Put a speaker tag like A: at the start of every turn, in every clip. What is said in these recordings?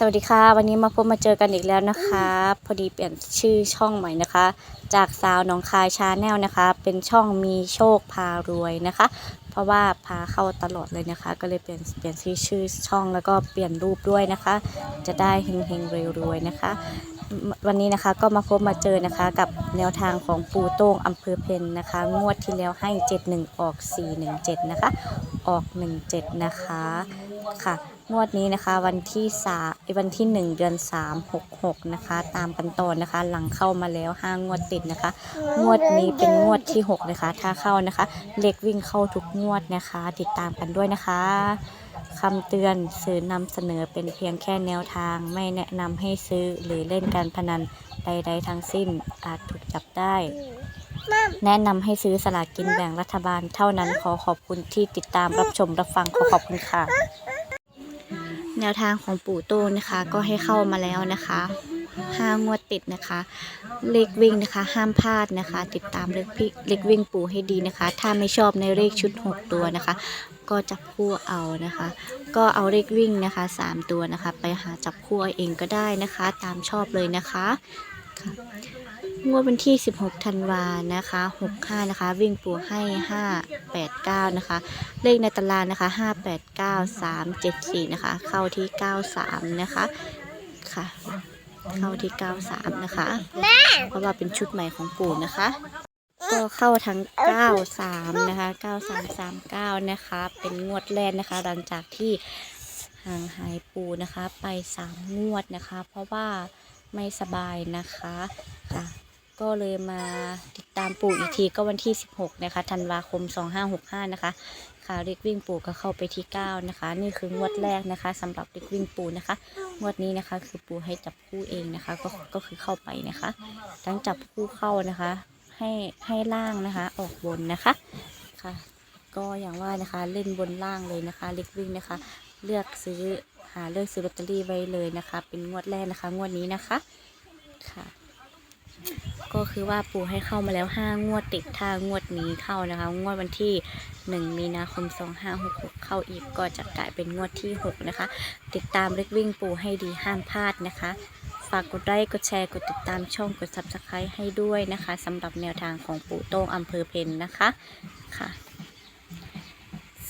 A: สวัสดีค่ะ วันนี้มาพบมาเจอกันอีกแล้วนะคะ พอดีเปลี่ยนชื่อช่องใหม่นะคะ จากสาวหนองคายชาแนลนะคะ เป็นช่องมีโชคพารวยนะคะ เพราะว่าพาเข้าตลอดเลยนะคะ ก็เลยเปลี่ยนเปลี่ยนชื่อชื่อช่องแล้วก็เปลี่ยนรูปด้วยนะคะ จะได้เฮงเฮงๆรวยๆนะคะ วันนี้นะคะก็มาพบมาเจอนะคะ กับแนวทางของปูโต้งอำเภอเพนนะคะ งวดที่แล้วให้ 71 ออก 417 นะคะ ออก 17 นะคะค่ะ งวดนี้นะคะวันที่สาวันที่ 1 เดือน 3 66 นะคะ ตามกันต่อนะคะ หลังเข้ามาแล้ว5งวดติดนะคะ งวดนี้เป็นงวดที่ 6 นะคะ ถ้าเข้านะคะ เล็กวิ่งเข้าทุกงวดนะคะ ติดตามกันด้วยนะคะคำเตือนสื่อนำเสนอเป็นเพียงแค่แนวทาง ไม่แนะนำให้ซื้อหรือเล่นการพนันใด ๆ ทั้งสิ้นอาจถูกจับได้ แนะนำให้ซื้อสลากกินแบ่งรัฐบาลเท่านั้นขอขอบคุณที่ติดตามรับชมรับฟังขอขอบคุณค่ะ แนวทางของปู่โต้นะคะ ก็ให้เข้ามาแล้วนะคะห้างวดติดนะคะ เลขวิ่งนะคะ ห้ามพลาดนะคะ ติดตามเลขพิเลขวิ่งปู่ให้ดีนะคะ ถ้าไม่ชอบในเลขชุด 6 ตัวนะคะ ก็จับคู่เอานะคะ ก็เอาเลขวิ่งนะคะ 3 ตัวนะคะ ไปหาจับคู่เอาเองก็ได้นะคะ ตามชอบเลยนะคะ งวดวันที่ 16 ธันวานะคะ 65 นะคะ วิ่งปูให้ 5 8 9 นะคะ เลขในตารางนะคะ 5 8 9 3 7 4 นะคะ เข้าที่ 93 นะคะ ค่ะ เข้าที่ 93 นะคะ เพราะว่าเป็นชุดใหม่ของปู่นะคะ ก็เข้าทั้ง 93 นะคะ 9339 นะคะ เป็นงวดแรกนะคะ หลังจากที่ห่างหายปู่นะคะ ไป 3 งวดนะคะ เพราะว่าไม่สบายนะคะค่ะ ก็เลยมาติดตามปู่อีกทีก็วันที่ 16 นะคะธันวาคม 2565 นะคะค่ะเด็กวิ่งปู่ก็เข้าไปที่ 9 นะคะ นี่คืองวดแรกนะคะสำหรับเด็กวิ่งปู่นะคะ งวดนี้นะคะคือปู่ให้จับคู่เองนะคะ ก็ก็คือเข้าไปนะคะ ทั้งจับคู่เข้านะคะ ให้ให้ล่างนะคะ ออกบนนะคะค่ะ ก็อย่างว่านะคะเล่นบนล่างเลยนะคะ เล็กวิ่งนะคะ เลือกซื้อหาเลือกซื้อลอตเตอรี่ไว้เลยนะคะ เป็นงวดแรกนะคะ งวดนี้นะคะค่ะ ก็คือว่าปู่ให้เข้ามาแล้ว 5 งวดติดถ้างวดนี้เข้านะคะ งวดวันที่ 1 มีนาคม 2566 เข้าอีกก็จะกลายเป็นงวดที่ 6 นะคะ ติดตามเล็กวิ่งปู่ให้ดีห้ามพลาดนะคะ ฝากกดไลค์กดแชร์กดติดตามช่องกด subscribe ให้ด้วยนะคะสำหรับแนวทางของปู่โต้งอำเภอเพนนะคะค่ะ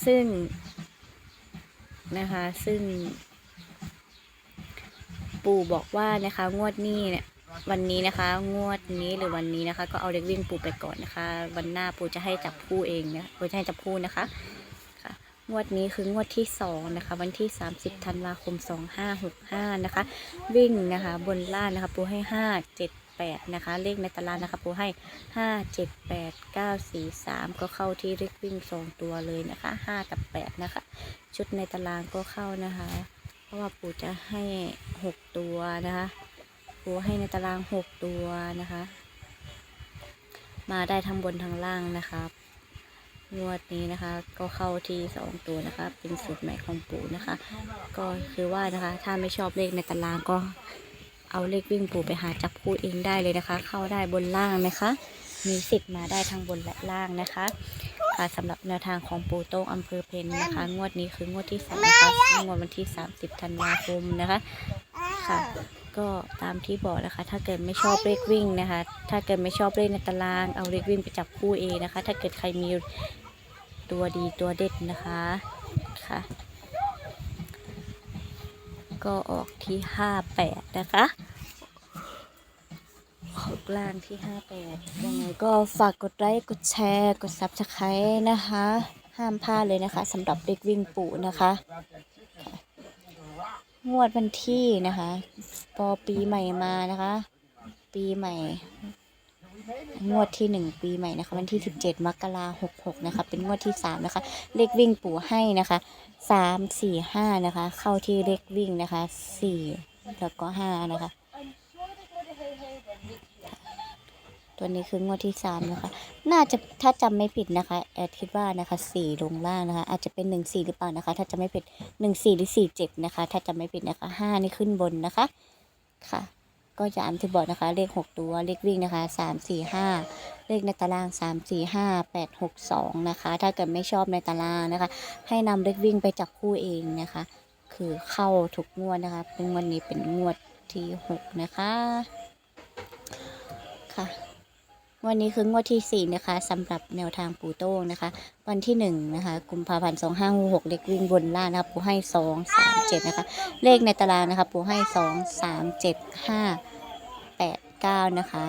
A: ซึ่งนะคะซึ่ง ปู่บอกว่านะคะงวดนี้เนี่ย วันนี้นะคะ งวดนี้หรือวันนี้นะคะ ก็เอาเล็กวิ่งปูไปก่อนนะคะ วันหน้าปูจะให้จับคู่เองนะปูจะให้จับคู่นะคะค่ะงวดนี้คืองวดที่สองนะคะ วันที่ 30ธันวาคม 2565นะคะ วิ่งนะคะ บนล่างนะคะปูให้ 5 7 8นะคะ เลขในตารางนะคะปูให้ 5 7 8 9 4 3 ก็เข้าที่เลขวิ่งสองตัวเลยนะคะ 5 กับ 8 นะคะ ชุดในตารางก็เข้านะคะ เพราะว่าปูจะให้ 6 ตัวนะคะ ปูให้ในตารางหกตัวนะคะ มาได้ทั้งบนทั้งล่างนะครับงวดนี้นะคะ ก็เข้าที่สองตัวนะคะ เป็นสูตรใหม่ของปูนะคะ ก็คือว่านะคะ ถ้าไม่ชอบเลขในตารางก็เอาเลขวิ่งปูไปหาจับคู่เองได้เลยนะคะ เข้าได้บนล่างนะคะ มีสิทธิ์มาได้ทั้งบนและล่างนะคะค่ะสำหรับแนวทางของปูโต้งอำเภอเพนนะคะ งวดนี้คืองวดที่สามนะคะงวดวันที่ 30 ธันวาคมนะคะค่ะ ก็ตามที่บอกนะคะ ถ้าเกิดไม่ชอบเลขวิ่งนะคะ ถ้าเกิดไม่ชอบเลขในตาราง เอาเลขวิ่งไปจับคู่เองนะคะ ถ้าเกิดใครมีตัวดีตัวเด็ดนะคะค่ะ ก็ออกที่ห้าแปดนะคะออกล่างที่ห้าแปดยังไงก็ฝากกดไลค์กดแชร์ กดซับสไครต์นะคะ ห้ามพลาดเลยนะคะสำหรับเด็กวิ่งปู่นะคะงวดวันที่นะคะ อปีใหม่มานะคะ ปีใหม่ งวดที่หนึ่งปีใหม่นะคะ วันที่สิบเจ็ดมกราหกหกนะคะ เป็นงวดที่สามนะคะ เลขวิ่งปู่ให้นะคะสามสี่ห้านะคะ เข้าที่เลขวิ่งนะคะสี่แล้วก็ห้านะคะ ตัวนี้คืองวดที่สามนะคะ น่าจะถ้าจำไม่ผิดนะคะแอดคิดว่านะคะสี่ลงล่างนะคะ อาจจะเป็นหนึ่งสี่หรือเปล่านะคะ ถ้าจะไม่ผิดหนึ่งสี่หรือสี่เจ็ดนะคะ ถ้าจำไม่ผิดนะคะห้านี่ขึ้นบนนะคะ ค่ะ ก็จะอันที่บอกนะคะ เลขหกตัวเลขวิ่งนะคะสามสี่ห้าเลขในตารางสามสี่ห้าแปดหกสองนะคะ ถ้าเกิดไม่ชอบในตารางนะคะ ให้นำเลขวิ่งไปจับคู่เองนะคะ คือเข้าทุกงวดนะคะ เป็นงวันนี้เป็นงวดที่หกนะคะค่ะ งวันนี้คืองวดที่สี่นะคะสำหรับแนวทางปู่โต้งนะคะ วันที่หนึ่งนะคะกุมภาพันธ์สองห้าหกเลขวิ่งบนล่างนะคะปู่ให้สองสามเจ็ดนะคะ เลขในตารางนะคะปู่ให้สองสามเจ็ดห้าแปดเก้านะคะ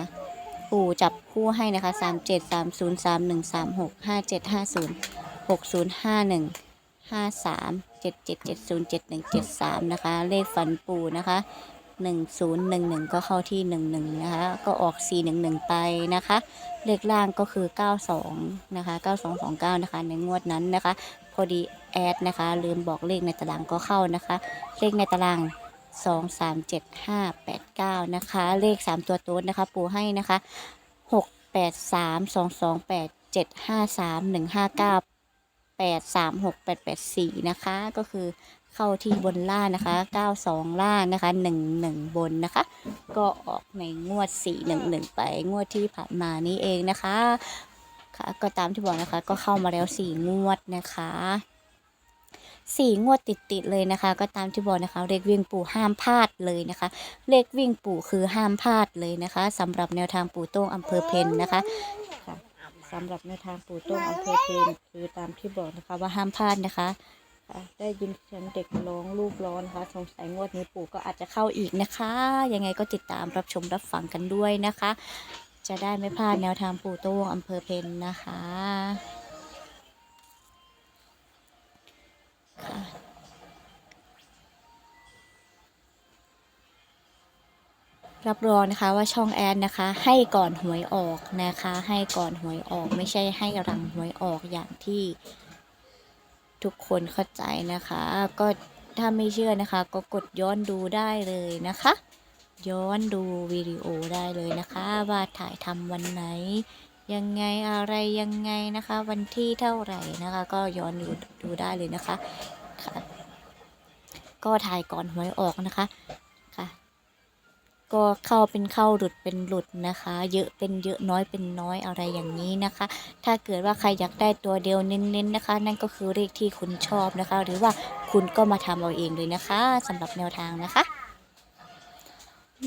A: ปู่จับคู่ให้นะคะสามเจ็ดสามศูนย์สามหนึ่งสามหกห้าเจ็ดห้าศูนย์หกศูนย์ห้าหนึ่งห้าสามเจ็ดเจ็ดเจ็ดศูนย์เจ็ดหนึ่งเจ็ดสามนะคะ เลขฝันปู่นะคะ หนึ่งศูนย์หนึ่งหนึ่งก็เข้าที่หนึ่งหนึ่งนะคะ ก็ออกสี่หนึ่งหนึ่งไปนะคะ เลขล่างก็คือเก้าสองนะคะเก้าสองสองเก้านะคะ ในงวดนั้นนะคะ พอดีแอดนะคะ ลืมบอกเลขในตารางก็เข้านะคะ เลขในตารางสองสามเจ็ดห้าแปดเก้านะคะ เลขสามตัวโต๊ดนะคะ ปูให้นะคะหกแปดสามสองส องแปดเจ็ดห้าสามหนึ่งห้าเก้าแปดสามหกแปดแปดสี่นะคะ ก็คือเข้าที่บนล่างนะคะเก้าสองล่างนะคะหนึ่งหนึ่งบนนะคะ ก็ออกในงวดสี่หนึ่งหนึ่งไปงวดที่ผ่านมานี้เองนะคะค่ะก็ตามที่บอกนะคะก็เข้ามาแล้วสี่งวดนะคะสี่งวดติดๆเลยนะคะ ก็ตามที่บอกนะคะเลขวิ่งปู่ห้ามพลาดเลยนะคะ เลขวิ่งปู่คือห้ามพลาดเลยนะคะสำหรับแนวทางปู่โต้งอำเภอเพนนะคะ สำหรับแนวทางปู่โต้งอำเภอเพนคือตามที่บอกนะคะว่าห้ามพลาดนะคะค่ะได้ยินเสียงเด็กร้องลูกร้อนนะคะสงสัยงวดนี้ปู่ก็อาจจะเข้าอีกนะคะ ยังไงก็ติดตามรับชมรับฟังกันด้วยนะคะ จะได้ไม่พลาดแนวทางปู่โต้งอำเภอเพนนะคะค่ะ รับรองนะคะว่าช่องแอนนะคะ ให้ก่อนหวยออกนะคะ ให้ก่อนหวยออกไม่ใช่ให้หลังหวยออกอย่างที่ทุกคนเข้าใจนะคะ ก็ถ้าไม่เชื่อนะคะ ก็กดย้อนดูได้เลยนะคะ ย้อนดูวิดีโอได้เลยนะคะ ว่าถ่ายทำวันไหน ยังไงอะไรยังไงนะคะ วันที่เท่าไหร่นะคะ ก็ย้อนดูดูได้เลยนะคะคะก็ถ่ายก่อนหวยออกนะคะ ก็เข้าเป็นเข้าหลุดเป็นหลุดนะคะ เยอะเป็นเยอะน้อยเป็นน้อยอะไรอย่างนี้นะคะ ถ้าเกิดว่าใครอยากได้ตัวเดียวเน้นๆนะคะ นั่นก็คือเลขที่คุณชอบนะคะ หรือว่าคุณก็มาทำเอาเองเลยนะคะ สำหรับแนวทางนะคะ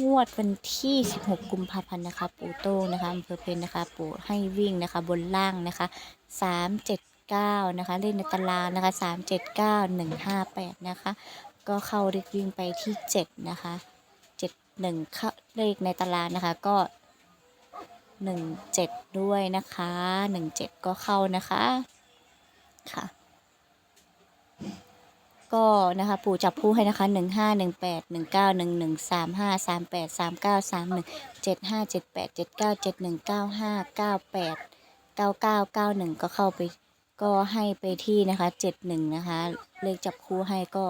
A: งวดวันที่ 16 กุมภาพันธ์นะคะ ปู่โต้งนะคะอำเภอเพนนะคะ ปู่ให้วิ่งนะคะ บนล่างนะคะ 379 นะคะ เลขในตารางนะคะ 379 158 นะคะ ก็เข้าเลขวิ่งไปที่ 7 นะคะ 7 1เข้าเลขในตารางนะคะก็17ด้วยนะคะ17ก็เข้านะคะค่ะ ก็นะคะปู่จับคู่ให้นะคะหนึ่งห้าหนึ่งแปดหนึ่งเก้าหนึ่งหนึ่งสามห้าสามแปดสามเก้าสามหนึ่งเจ็ดห้าเจ็ดแปดเจ็ดเก้าเจ็ดหนึ่งเก้าห้าเก้าแปดเก้าเก้าเก้าหนึ่งก็เข้าไปก็ให้ไปที่นะคะเจ็ดหนึ่งนะคะ เลขจับคู่ให้ก็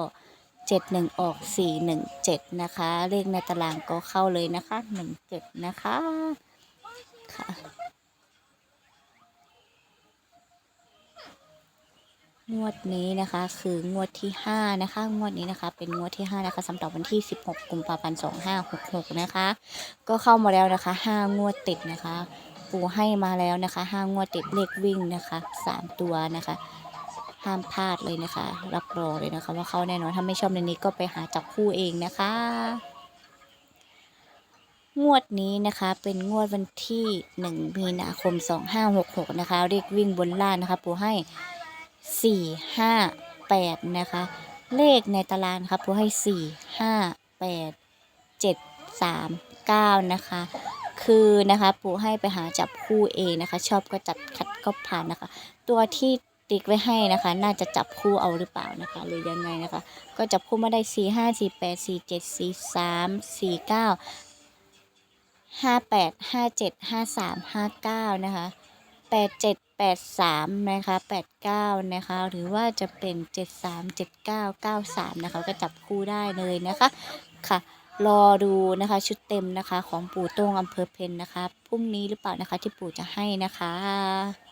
A: เจ็ดหนึ่งออกสี่หนึ่งเจ็ดนะคะ เลขในตารางก็เข้าเลยนะคะหนึ่งเจ็ดนะคะ ค่ะ งวดนี้นะคะคืองวดที่ 5 นะคะ งวดนี้นะคะเป็นงวดที่ 5 นะคะสำหรับวันที่ 16 กุมภาพันธ์ 2566 นะคะ ก็เข้ามาแล้วนะคะ 5 งวดติดนะคะ ปูให้มาแล้วนะคะ 5 งวดติดเลขวิ่งนะคะ 3 ตัวนะคะ ห้ามพลาดเลยนะคะ รับรองเลยนะคะว่าเข้าแน่นอน ถ้าไม่ชอบในนี้ก็ไปหาจับคู่เองนะคะ งวดนี้นะคะเป็นงวดวันที่ 1 มีนาคม 2566 นะคะเลขวิ่งบนล่างนะคะ ปูให้สี่ห้าแปดนะคะ เลขในตารางนะคะปูให้สี่ห้าแปดเจ็ดสามเก้านะคะคือนะคะปูให้ไปหาจับคู่เองนะคะ ชอบก็จัดขัดก็ผ่านนะคะ ตัวที่ ติ๊กไว้ให้นะคะ น่าจะจับคู่เอาหรือเปล่านะคะ หรือยังไงนะคะ ก็จับคู่มาได้สี่ห้าสี่แปดสี่เจ็ดสี่สามสี่เก้าห้าแปดห้าเจ็ดห้าสามห้าเก้านะคะแปดเจ็ดแปดสามนะคะแปดเก้านะคะ หรือว่าจะเป็นเจ็ดสามเจ็ดเก้าเก้าสามนะคะ ก็จับคู่ได้เลยนะคะค่ะรอดูนะคะชุดเต็มนะคะของปู่โต้งอำเภอเพนนะคะพรุ่งนี้หรือเปล่านะคะที่ปู่จะให้นะคะ